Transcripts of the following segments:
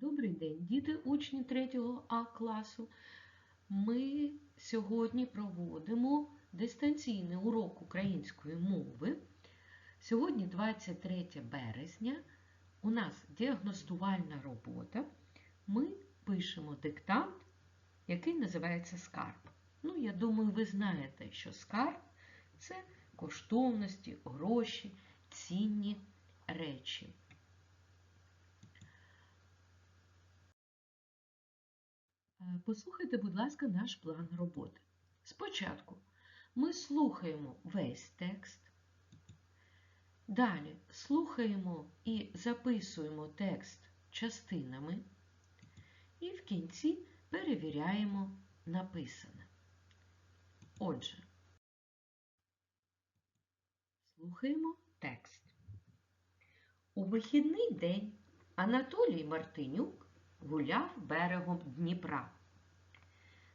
Добрий день, діти, учні 3 А класу. Ми сьогодні проводимо дистанційний урок української мови. Сьогодні 23 березня. У нас діагностувальна робота. Ми пишемо диктант, який називається скарб. Ну, я думаю, ви знаєте, що скарб це коштовності, гроші, цінні речі. Послухайте, будь ласка, наш план роботи. Спочатку ми слухаємо весь текст. Далі слухаємо і записуємо текст частинами. І в кінці перевіряємо написане. Отже, слухаємо текст. У вихідний день Анатолій Мартинюк гуляв берегом Дніпра.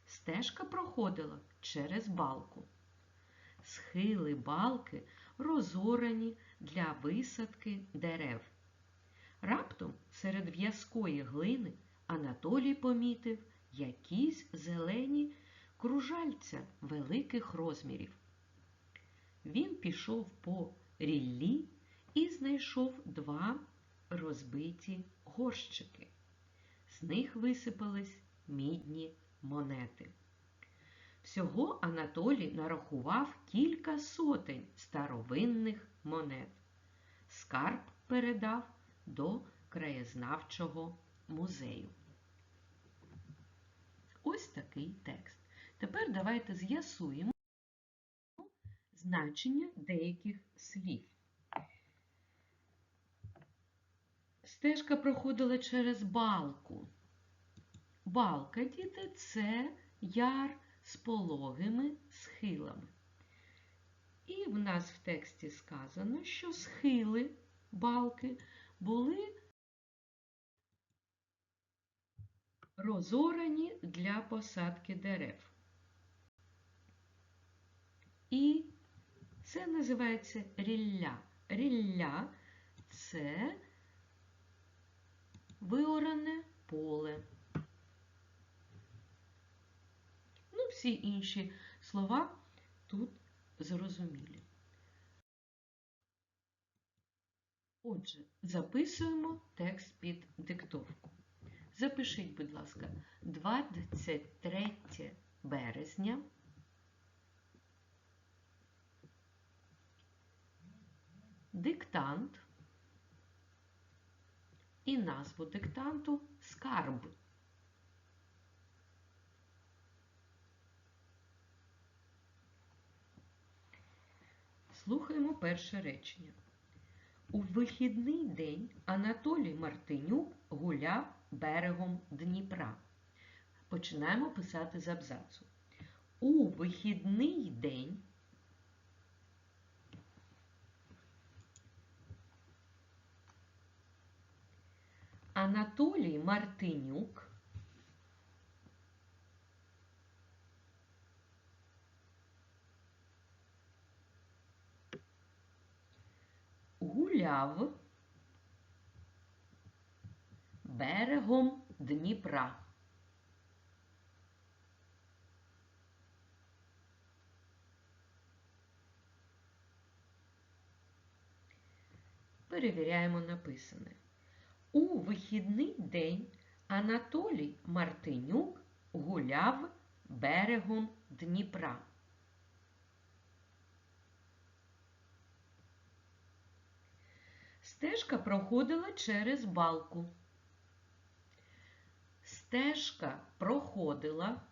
Стежка проходила через балку. Схили балки розорані для висадки дерев. Раптом серед в'язкої глини Анатолій помітив якісь зелені кружальця великих розмірів. Він пішов по ріллі і знайшов два розбиті горщики. З них висипались мідні монети. Всього Анатолій нарахував кілька сотень старовинних монет. Скарб передав до краєзнавчого музею. Ось такий текст. Тепер давайте з'ясуємо значення деяких слів. Стежка проходила через балку. Балка, діти, це яр з пологими схилами. І в нас в тексті сказано, що схили балки були розорані для посадки дерев. І це називається рілля. Рілля це виоране поле. Ну, всі інші слова тут зрозумілі. Отже, записуємо текст під диктовку. Запишіть, будь ласка, 23 березня. Диктант і назву диктанту скарб. Слухаємо перше речення. У вихідний день Анатолій Мартинюк гуляв берегом Дніпра. Починаємо писати з абзацу. У вихідний день Анатолій Мартинюк гуляв берегом Дніпра. Перевіряємо написане. У вихідний день Анатолій Мартинюк гуляв берегом Дніпра. Стежка проходила через балку. Стежка проходила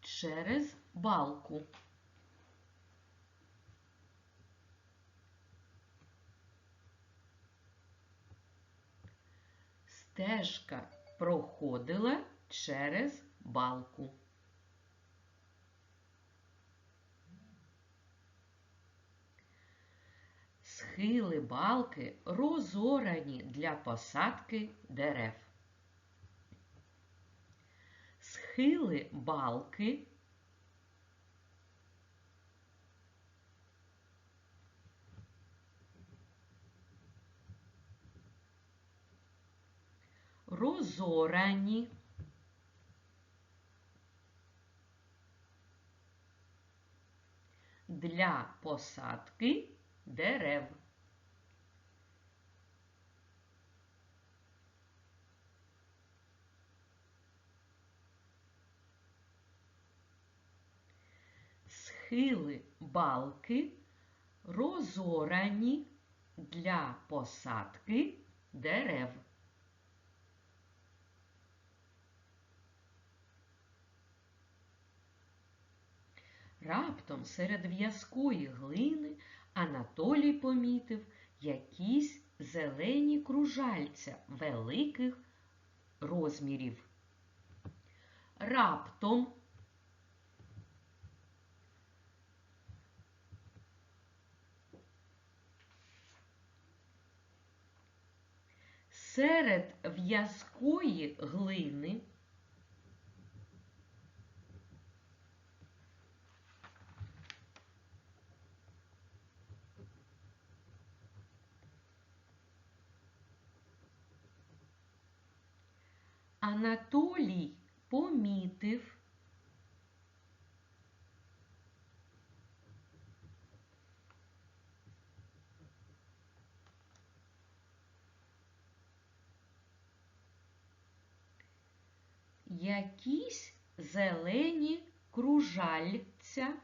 через балку. Стежка проходила через балку. Схили балки розорані для посадки дерев. Схили балки розорані Для посадки дерев. Схили балки розорані для посадки дерев. Раптом серед в'язкої глини Анатолій помітив якісь зелені кружальця великих розмірів. Раптом серед в'язкої глини Анатолій помітив якісь зелені кружальця.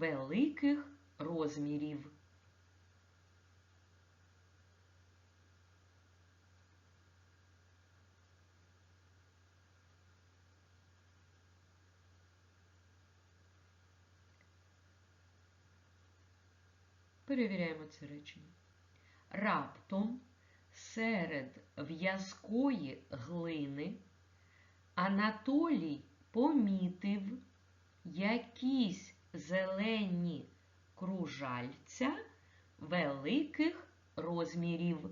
Великих розмірів. Перевіряємо це речення. Раптом серед в'язкої глини Анатолій помітив якісь зелені кружальця великих розмірів.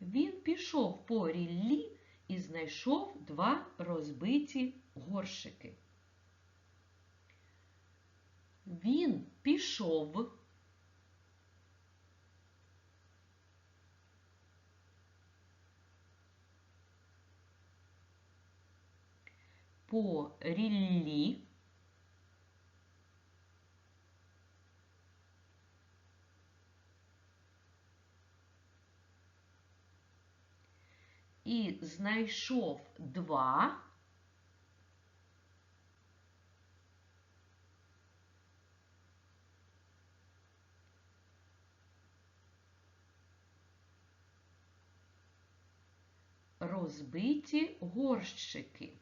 Він пішов по ріллі і знайшов два розбиті горшики. Він пішов по ріллі і знайшов два розбиті горщики.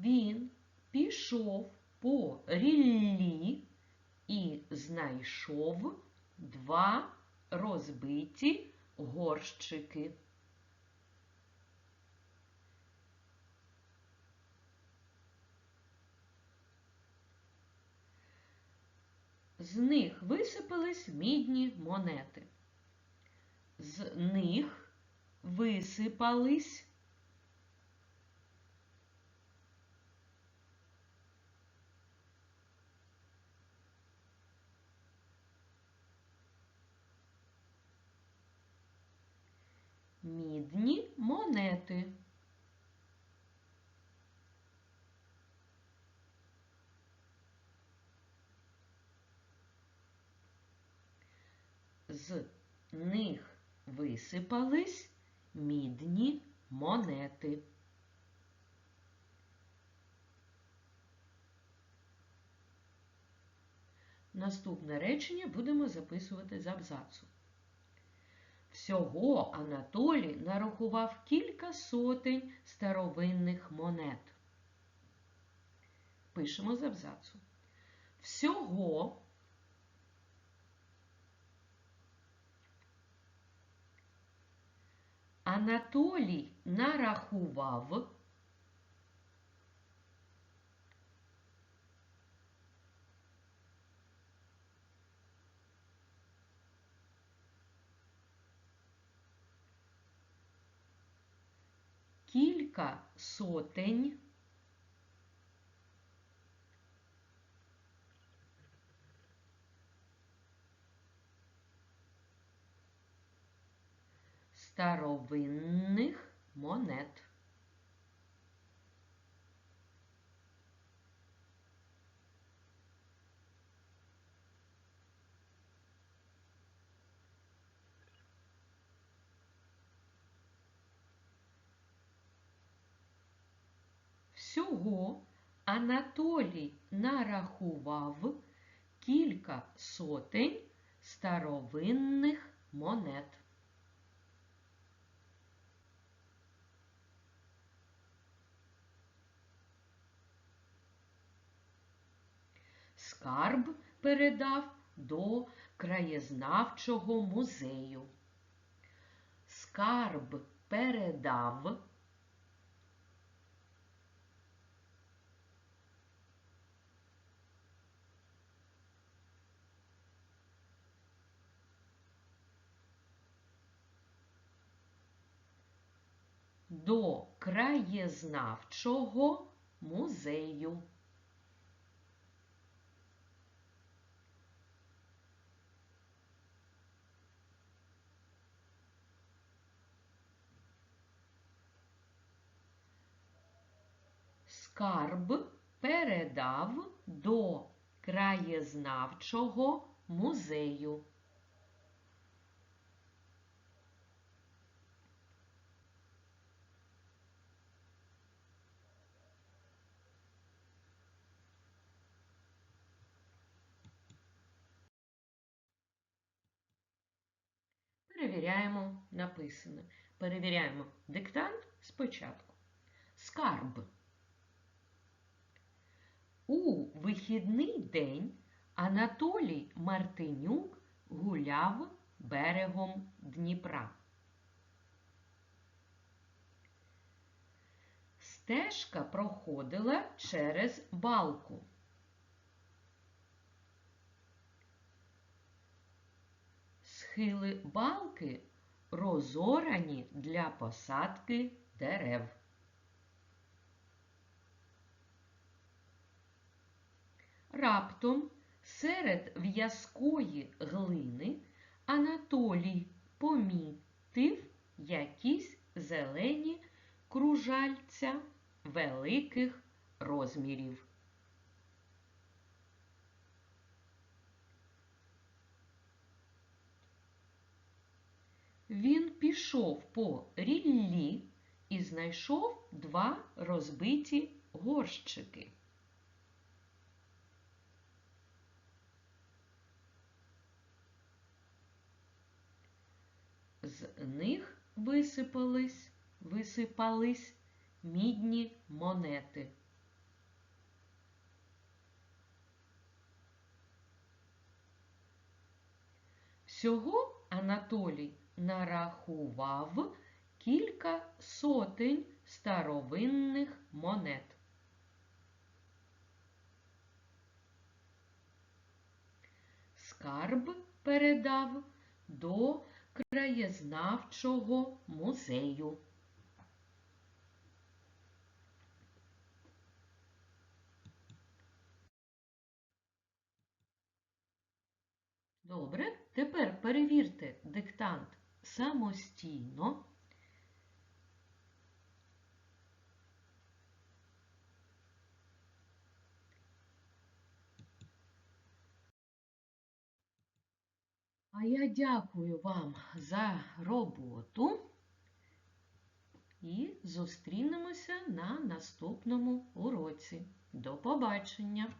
Він пішов по ріллі і знайшов два розбиті горщики. З них висипались мідні монети. З них висипались мідні монети. З них висипались мідні монети. Наступне речення будемо записувати з абзацу. Всього Анатолій нарахував кілька сотень старовинних монет. пишемо з абзацу. Всього Анатолій нарахував кілька сотень старовинних монет. Всього Анатолій нарахував кілька сотень старовинних монет. Скарб передав до краєзнавчого музею. Скарб передав до краєзнавчого музею. Скарб передав до краєзнавчого музею. Перевіряємо написане. Перевіряємо диктант спочатку. Скарб. У вихідний день Анатолій Мартинюк гуляв берегом Дніпра. Стежка проходила через балку. Схили балки розорані для посадки дерев. Раптом серед в'язкої глини Анатолій помітив якісь зелені кружальця великих розмірів. Він пішов по ріллі і знайшов два розбиті горщики. З них висипались, висипались мідні монети. Всього Анатолій нарахував кілька сотень старовинних монет. Скарб передав до краєзнавчого музею. Добре, тепер перевірте диктант самостійно. А я дякую вам за роботу і зустрінемося на наступному уроці. До побачення!